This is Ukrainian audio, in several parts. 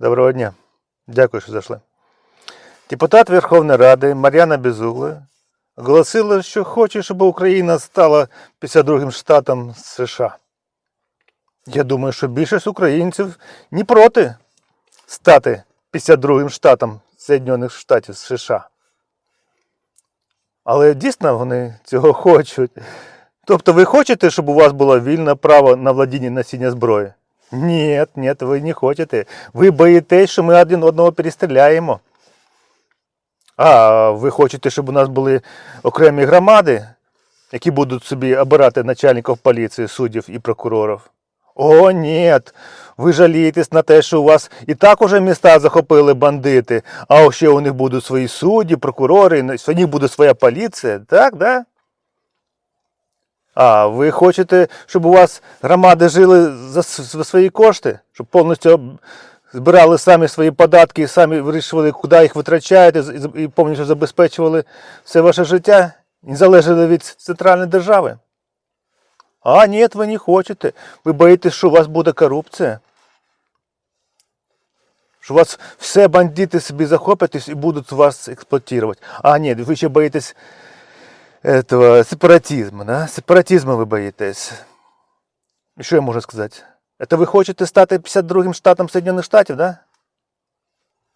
Доброго дня. Дякую, що зайшли. Депутат Верховної Ради Мар'яна Безугла оголосила, що хоче, щоб Україна стала 52-м штатом США. Я думаю, що більшість українців не проти стати 52-м штатом Соєднаних Штатів США. Але дійсно вони цього хочуть. Тобто ви хочете, щоб у вас було вільне право на владіння носіння зброї? Ні, ні, ви не хочете. Ви боїтесь, що ми один одного перестріляємо. А ви хочете, щоб у нас були окремі громади, які будуть собі обирати начальників поліції, суддів і прокурорів? О, ні. Ви жалієтесь на те, що у вас і так уже міста захопили бандити, а ще у них будуть свої судді, прокурори, у них буде своя поліція. Так, да? А ви хочете, щоб у вас громади жили за, свої кошти, щоб повністю збирали самі свої податки і самі вирішували, куди їх витрачаєте, і повністю забезпечували все ваше життя, і залежали від центральної держави? А, ні, ви не хочете. Ви боїтесь, що у вас буде корупція. Що у вас все бандити собі захоплять і будуть вас експлуатувати. А, ні, ви ще боїтесь этого сепаратизма, да? Сепаратизма ви боїтесь. Що я можу сказати? Это ви хочете стати 52-м штатом Соєднаних Штатів, да?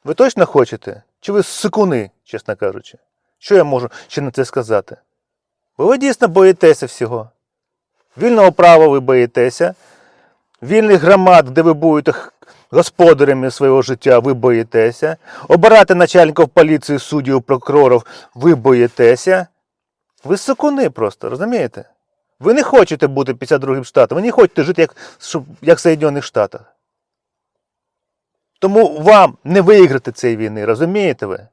Ви точно хочете? Чи ви сикуни, чесно кажучи? Що я можу ще на це сказати? Бо ви дійсно боїтеся всього. Вільного права ви боїтеся, вільних громад, де ви будете господарями свого життя, ви боїтеся. Обирати начальників поліції, суддів, прокурорів, ви боїтеся. Ви сукуни просто, розумієте? Ви не хочете бути 52-м штатом, ви не хочете жити як, як в Соєднаних Штатах. Тому вам не виграти цієї війни, розумієте ви?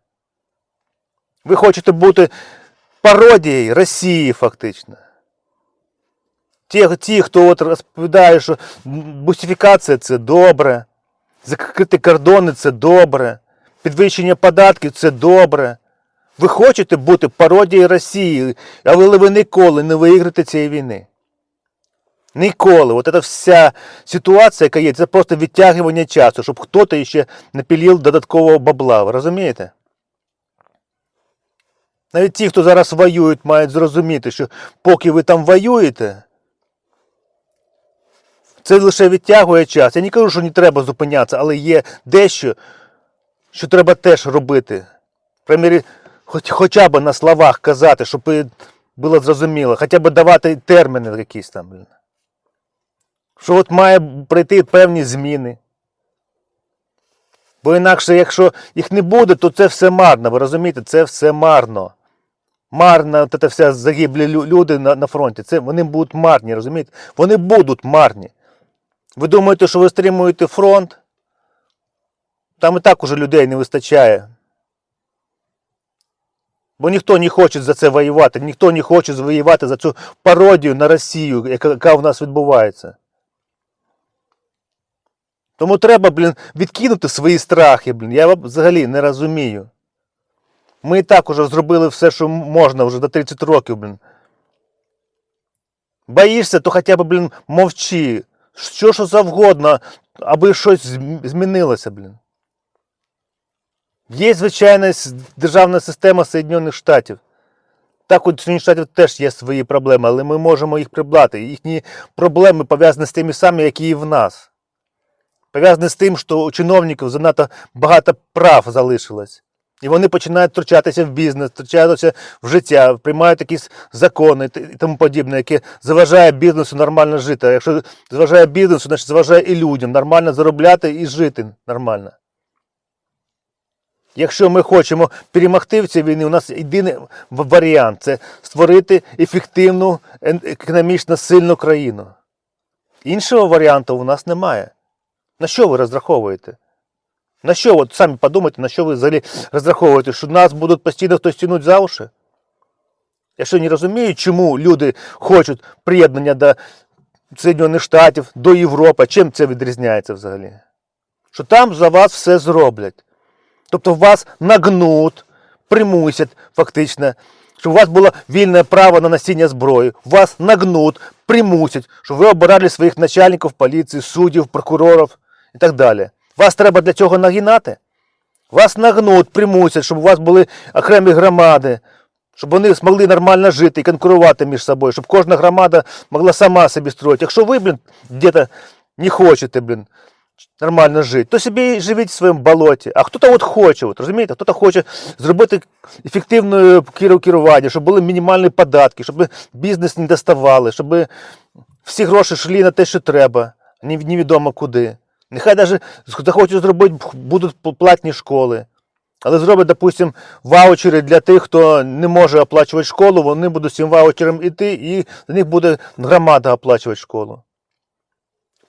Ви хочете бути пародією Росії, фактично. Ті, ті хто от розповідає, що бусифікація це добре, закрити кордони це добре, підвищення податків це добре. Ви хочете бути пародією Росії, але ви ніколи не виграєте цієї війни. Ніколи. От ця вся ситуація, яка є, це просто відтягування часу, щоб хтось ще напілів додаткового бабла. Ви розумієте? Навіть ті, хто зараз воюють, мають зрозуміти, що поки ви там воюєте, це лише відтягує час. Я не кажу, що не треба зупинятися, але є дещо, що треба теж робити. По крайній мірі, хоч, хоча б на словах казати, щоб було зрозуміло, хоча б давати терміни якісь там. Блін. Що от має прийти певні зміни. Бо інакше, якщо їх не буде, то це все марно. Ви розумієте, це все марно. Марна, ця вся загиблі люди на, на фронті. Це вони будуть марні, розумієте? Вони будуть марні. Ви думаєте, що ви стримуєте фронт? Там і так уже людей не вистачає. Бо ніхто не хоче за це воювати, ніхто не хоче воювати за цю пародію на Росію, яка, в нас відбувається. Тому треба, блін, відкинути свої страхи, блін. Я взагалі не розумію. Ми і так уже зробили все, що можна вже до 30 років, блін. Боїшся, то хоча б, блін, мовчи. Що що завгодно, аби щось змінилося, блін. Є звичайна державна система Соєднаних Штатів. Так, у Соєднаних Штатів теж є свої проблеми, але ми можемо їх прибрати. Їхні проблеми пов'язані з тими самими, які і в нас. Пов'язані з тим, що у чиновників занадто багато прав залишилось. І вони починають втручатися в бізнес, втручатися в життя, приймають якісь закони і тому подібне, яке заважає бізнесу нормально жити. А якщо заважає бізнесу, значить заважає і людям нормально заробляти і жити нормально. Якщо ми хочемо перемогти в цій війні, у нас єдиний варіант це створити ефективну, економічно сильну країну. Іншого варіанту у нас немає. На що ви розраховуєте? На що, от самі подумайте, на що ви взагалі розраховуєте, що нас будуть постійно хтось тянуть за уші? Я що не розумію, чому люди хочуть приєднання до Соєднаних Штатів, до Європи. Чим це відрізняється взагалі? Що там за вас все зроблять. Тобто вас нагнуть, примусять фактично, щоб у вас було вільне право на носіння зброї. Вас нагнуть, примусять, щоб ви обирали своїх начальників поліції, суддів, прокурорів і так далі. Вас треба для цього нагинати? Вас нагнуть, примусять, щоб у вас були окремі громади, щоб вони змогли нормально жити і конкурувати між собою, щоб кожна громада могла сама собі строїти. Якщо ви, блін, где-то не хочете, блін, нормально жити, то собі живіть в своєму болоті. А хто-то от хоче, от, розумієте, хто-то хоче зробити ефективне керування, щоб були мінімальні податки, щоб бізнес не доставали, щоб всі гроші йшли на те, що треба, невідомо куди. Нехай навіть захочуть зробити, будуть платні школи. Але зроблять, допустим, ваучери для тих, хто не може оплачувати школу, вони будуть з цим ваучером іти, і за них буде громада оплачувати школу.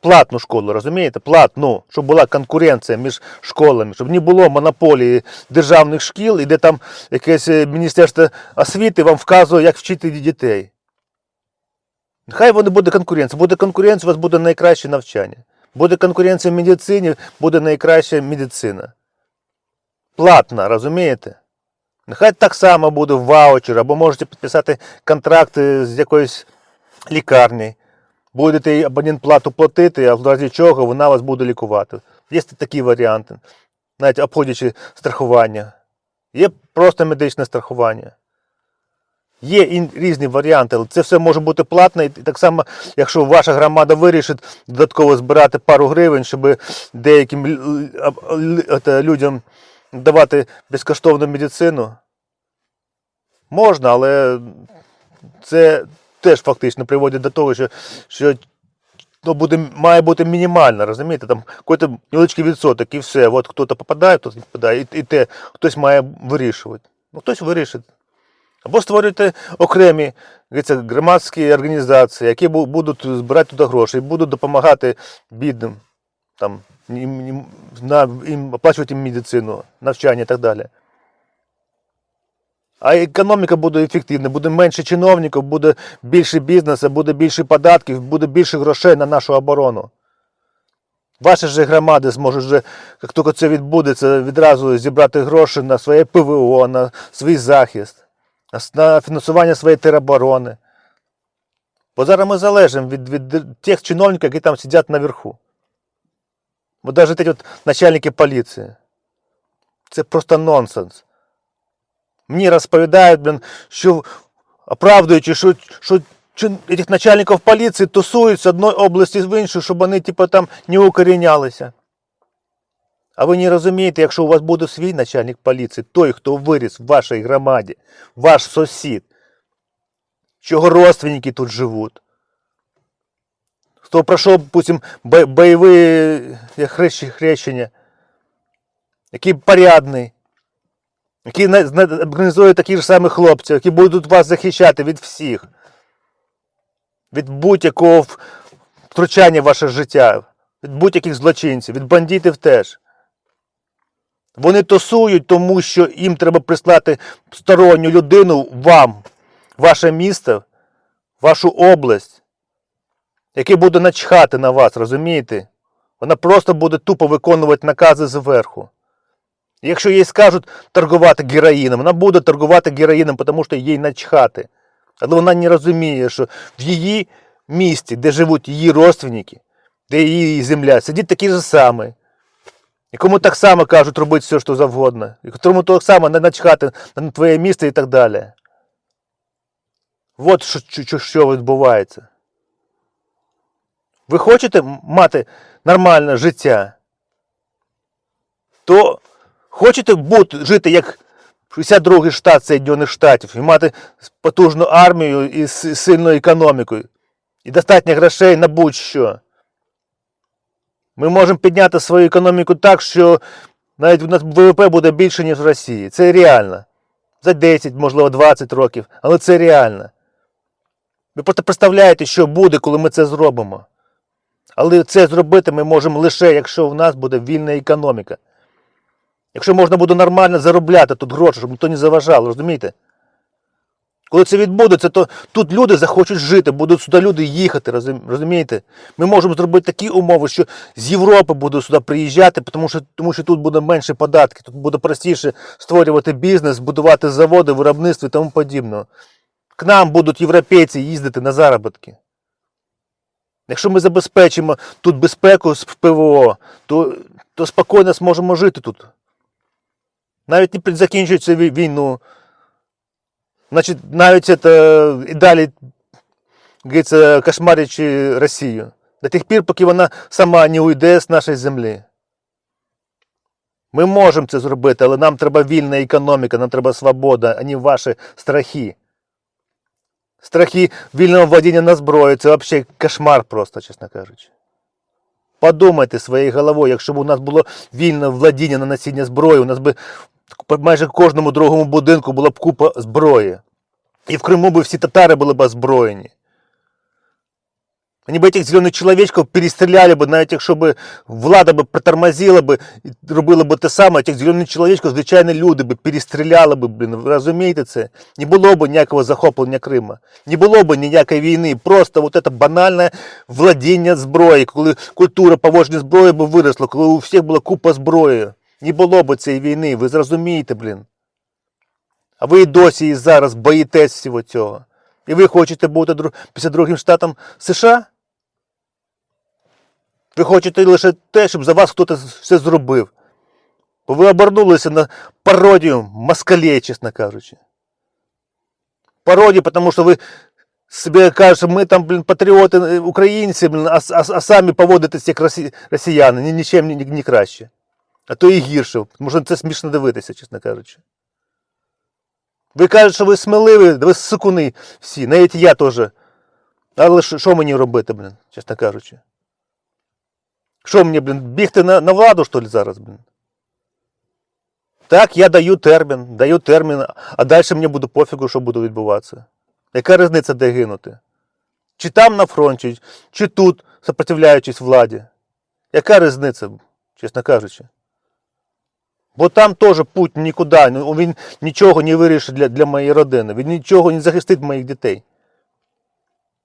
Платну школу, розумієте? Платну, щоб була конкуренція між школами, щоб не було монополії державних шкіл, і де там якесь е, міністерство освіти вам вказує, як вчити дітей. Нехай воно буде конкуренція. Буде конкуренція, у вас буде найкраще навчання. Буде конкуренція в медицині, буде найкраща медицина. Платна, розумієте? Нехай так само буде ваучер, або можете підписати контракти з якоюсь лікарні. Будете абонент плату платити, а в разі чого вона вас буде лікувати. Є такі варіанти, навіть обходячи страхування. Є просто медичне страхування. Є ін- різні варіанти, але це все може бути платне. І так само, якщо ваша громада вирішить додатково збирати пару гривень, щоб деяким людям давати безкоштовну медицину, можна, але це теж фактично приводить до того, що, що ну, буде, має бути мінімально, розумієте? Там якийсь невеличкий відсоток і все. От хтось попадає, хтось не попадає, і, і те хтось має вирішувати. Ну, хтось вирішить. Або створюйте окремі громадські організації, які будуть збирати туди гроші і будуть допомагати бідним, там, їм, їм, на, їм оплачувати медицину, навчання і так далі. А економіка буде ефективна, буде менше чиновників, буде більше бізнесу, буде більше податків, буде більше грошей на нашу оборону. Ваші ж громади зможуть вже, як тільки це відбудеться, відразу зібрати гроші на своє ПВО, на свій захист, на фінансування своєї тероборони. Бо зараз ми залежимо від, від тих чиновників, які там сидять наверху. Бо навіть ті от начальники поліції. Це просто нонсенс. Мені розповідають, блін, що оправдуючи, що, що этих начальників поліції тусують з одної області в іншу, щоб вони типу, там не укорінялися. А ви не розумієте, якщо у вас буде свій начальник поліції, той, хто виріс в вашій громаді, ваш сусід, чого родственники тут живуть, хто пройшов, пустим, бо- бойові е, хрещення, який порядний, зна- організує такі ж самі хлопці, які будуть вас захищати від всіх, від будь-якого втручання в ваше життя, від будь-яких злочинців, від бандитів теж. Вони тусують, тому що їм треба прислати сторонню людину вам, ваше місто, вашу область, який буде начхати на вас, розумієте? Вона просто буде тупо виконувати накази зверху. Якщо їй скажуть торгувати героїном, вона буде торгувати героїном, тому що їй начхати. Але вона не розуміє, що в її місті, де живуть її родственники, де її земля, сидить такий же самий. Якому так само кажуть робити все, що завгодно. І тому так само не начхати на твоє місто і так далі. От що, що, що відбувається. Ви хочете м- мати нормальне життя, то хочете бути, жити як 62-й штат Соєдинених Штатів і мати потужну армію і с- сильною економікою, і достатньо грошей на будь-що. Ми можемо підняти свою економіку так, що навіть у нас ВВП буде більше, ніж в Росії. Це реально. За 10, можливо, 20 років, але це реально. Ви просто представляєте, що буде, коли ми це зробимо. Але це зробити ми можемо лише, якщо в нас буде вільна економіка. Якщо можна буде нормально заробляти тут гроші, щоб ніхто не заважав, розумієте? Коли це відбудеться, то тут люди захочуть жити, будуть сюди люди їхати, розумієте? Ми можемо зробити такі умови, що з Європи будуть сюди приїжджати, тому що, тому що тут буде менше податків, тут буде простіше створювати бізнес, будувати заводи, виробництво і тому подібне. К нам будуть європейці їздити на заробітки. Якщо ми забезпечимо тут безпеку з ПВО, то то спокійно зможемо жити тут. Навіть не закінчується війну. Значить, навіть це і далі кошмарячи Росію. До тих пір, поки вона сама не уйде з нашої землі. Ми можемо це зробити, але нам треба вільна економіка, нам треба свобода, а не ваші страхи. Страхи вільного владіння на зброю це взагалі кошмар просто, чесно кажучи. Подумайте своєю головою, якщо б у нас було вільне владіння на носіння зброї, у нас би майже кожному другому будинку була б купа зброї. І в Криму би всі татари були б озброєні. Вони б цих зелених чоловічків перестріляли б, навіть якщо б влада б притормозила б і робила б те саме, цих зелених чоловічків, звичайні люди б перестріляли б, блін, розумієте це? Не було б ніякого захоплення Крима, не було б ніякої війни, просто от це банальне владіння зброї, коли культура поводження зброї б виросла, коли у всіх була купа зброї. Не було б цієї війни, ви зрозумієте, блін. А ви і досі і зараз боїтесь всього цього. І ви хочете бути дру- 52-м штатом США? Ви хочете лише те, щоб за вас хтось все зробив. Бо ви обернулися на пародію москалей, чесно кажучи. Пародію, тому що ви собі кажете, ми там, блін, патріоти е, українці, блін, а, а, а самі поводитесь як росі, росіяни, ні, нічим ні, ні краще. А то і гірше. Тому це смішно дивитися, чесно кажучи. Ви кажете, що ви сміливі, ви сикуни всі, навіть я теж. Але що мені робити, блін, чесно кажучи? Що мені, блін, бігти на, на владу, що ли, зараз, блін? Так, я даю термін, даю термін, а далі мені буде пофігу, що буде відбуватися. Яка різниця, де гинути? Чи там на фронті, чи тут, сопротивляючись владі? Яка різниця, чесно кажучи? Бо там теж путь нікуди. ну, Він нічого не вирішить для, для моєї родини. Він нічого не захистить моїх дітей.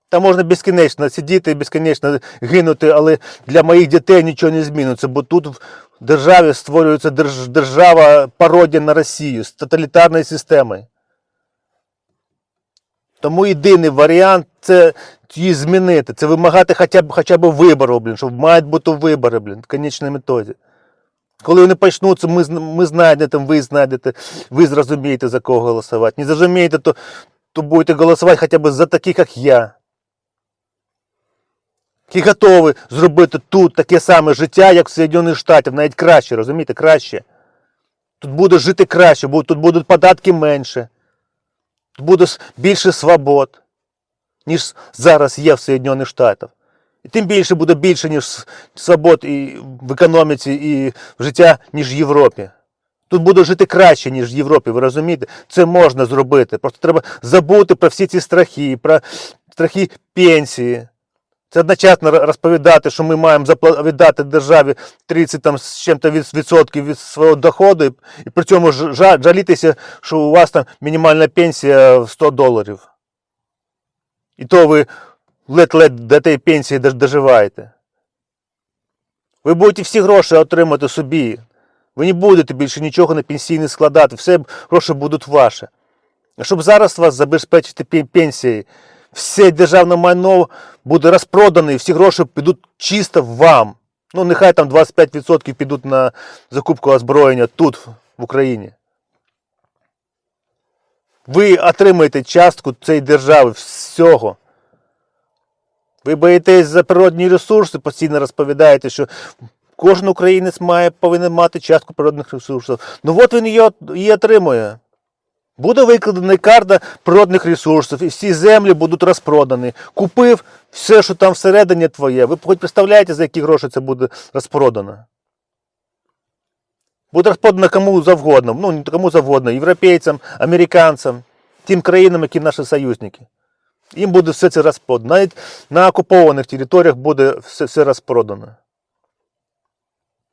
Там можна безкінечно сидіти безкінечно гинути, але для моїх дітей нічого не зміниться, бо тут в державі створюється держ, держава пародія на Росію з тоталітарною системою. Тому єдиний варіант це її змінити, це вимагати хоча б, хоча б виборів, блін, щоб мають бути вибори, блін, в конечній методі. Коли вони почнуться, ми, ми знайдемо, ви знайдете, ви зрозумієте, за кого голосувати. Не зрозумієте, то, то будете голосувати хоча б за таких, як я. Які готові зробити тут таке саме життя, як в Соєдинених Штатах, навіть краще, розумієте, краще. Тут буде жити краще, тут будуть податки менше, тут буде більше свобод, ніж зараз є в Соєдинених Штатах. І тим більше буде більше, ніж свобод і в економіці, і в життя, ніж в Європі. Тут буде жити краще, ніж в Європі, ви розумієте? Це можна зробити. Просто треба забути про всі ці страхи, про страхи пенсії. Це одночасно розповідати, що ми маємо віддати державі 30 там, з чим-то відсотків від свого доходу, і, при цьому жалітися, що у вас там мінімальна пенсія в 100 доларів. І то ви ледь-ледь до тієї пенсії доживаєте. Ви будете всі гроші отримати собі. Ви не будете більше нічого на пенсійний складати, все гроші будуть ваші. А щоб зараз вас забезпечити пенсією, все державне майно буде розпродане, і всі гроші підуть чисто вам. Ну, нехай там 25% підуть на закупку озброєння тут, в Україні. Ви отримаєте частку цієї держави, всього. Ви боїтесь за природні ресурси, постійно розповідаєте, що кожен українець має, повинен мати частку природних ресурсів. Ну от він її, її отримує. Буде викладена карта природних ресурсів, і всі землі будуть розпродані. Купив все, що там всередині твоє. Ви хоч представляєте, за які гроші це буде розпродано? Буде розпродано кому завгодно, ну не кому завгодно, європейцям, американцям, тим країнам, які наші союзники. Їм буде все це розпродано. Навіть на окупованих територіях буде все, все розпродано.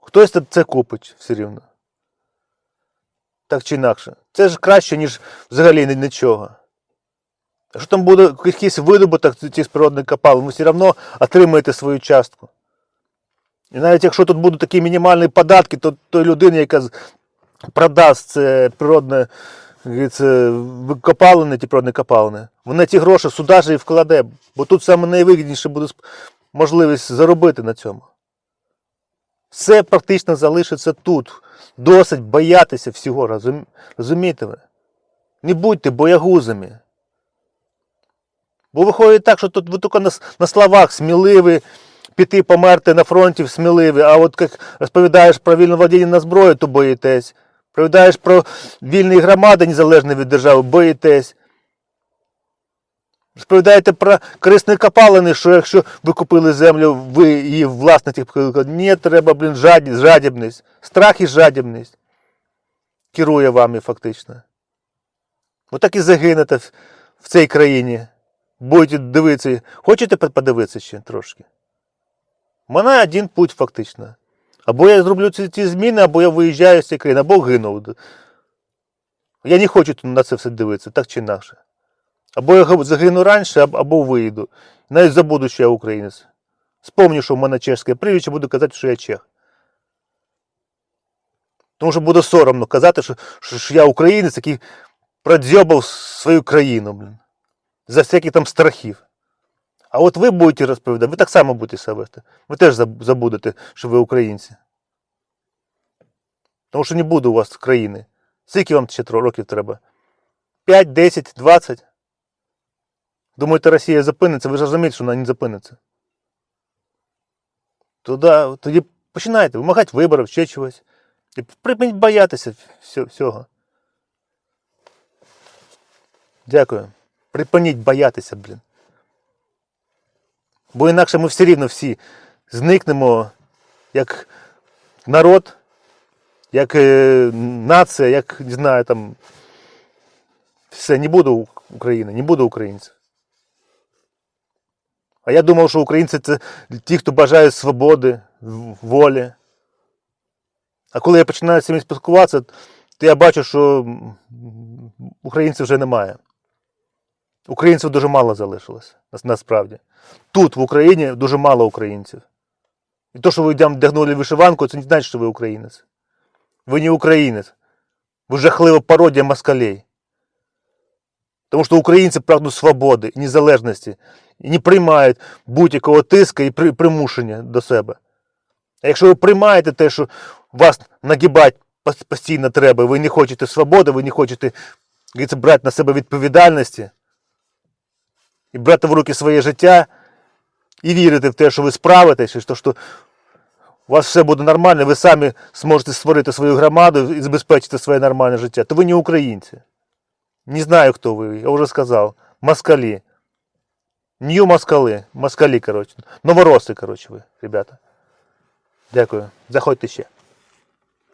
Хтось це купить все рівно. Так чи інакше. Це ж краще, ніж взагалі нічого. Якщо там буде якийсь видобуток цих природних копалин, ви все одно отримаєте свою частку. І навіть якщо тут будуть такі мінімальні податки, то той людині, яка продасть це природне це копалини, ті природні копалини, вона ці гроші сюди ж і вкладе, бо тут саме найвигідніше буде можливість заробити на цьому. Все практично залишиться тут. Досить боятися всього, розум... розумієте ви? Не будьте боягузами. Бо виходить так, що тут ви тільки на, на словах сміливі, піти померти на фронті сміливі, а от як розповідаєш про вільне владіння на зброю, то боїтесь. Розповідаєш про вільні громади незалежні від держави, боїтесь. Розповідаєте про корисні копалини, що якщо ви купили землю, ви її власності. Ні, треба, блін, жадність, жадібність. Страх і жадібність керує вами фактично. Отак і загинете в, цій країні. Будете дивитися. Хочете подивитися ще трошки? Мене один путь фактично. Або я зроблю ці, ці зміни, або я виїжджаю з цієї країни, або гину. Я не хочу на це все дивитися, так чи інакше. Або я загину раніше, або виїду. Навіть забуду, що я українець. Спомню, що в мене чешське прізвище, буду казати, що я чех. Тому що буде соромно казати, що, що, що я українець, який продзьобав свою країну, блін. За всяких там страхів. А от ви будете розповідати, ви так само будете себе. Ви теж забудете, що ви українці. Тому що не буде у вас країни. Скільки вам ще років треба? 5, 10, 20? Думаєте, Росія зупиниться? Ви ж розумієте, що вона не зупиниться. Тоді, тоді починайте вимагати виборів, ще чогось. І припиніть боятися всього. Дякую. Припиніть боятися, блін. Бо інакше ми все рівно всі зникнемо як народ, як е, нація, як не знаю там. Все, не буду України, не буду українців. А я думав, що українці це ті, хто бажає свободи, волі. А коли я починаю з цим спілкуватися, то я бачу, що українців вже немає. Українців дуже мало залишилось, насправді. Тут, в Україні, дуже мало українців. І то, що ви вдягнули вишиванку, це не значить, що ви українець. Ви не українець. Ви жахлива пародія москалей. Тому що українці прагнуть свободи і незалежності і не приймають будь-якого тиска і при- примушення до себе. А якщо ви приймаєте те, що вас нагибати постійно треба, ви не хочете свободи, ви не хочете брати на себе відповідальності і брати в руки своє життя і вірити в те, що ви справитесь, і що, у вас все буде нормально, ви самі зможете створити свою громаду і забезпечити своє нормальне життя, то ви не українці. Не знаю, хто ви, я вже сказав. Москалі. Нью москали. Москалі, коротше. Новороси, коротше, ви, ребята. Дякую. Заходьте ще.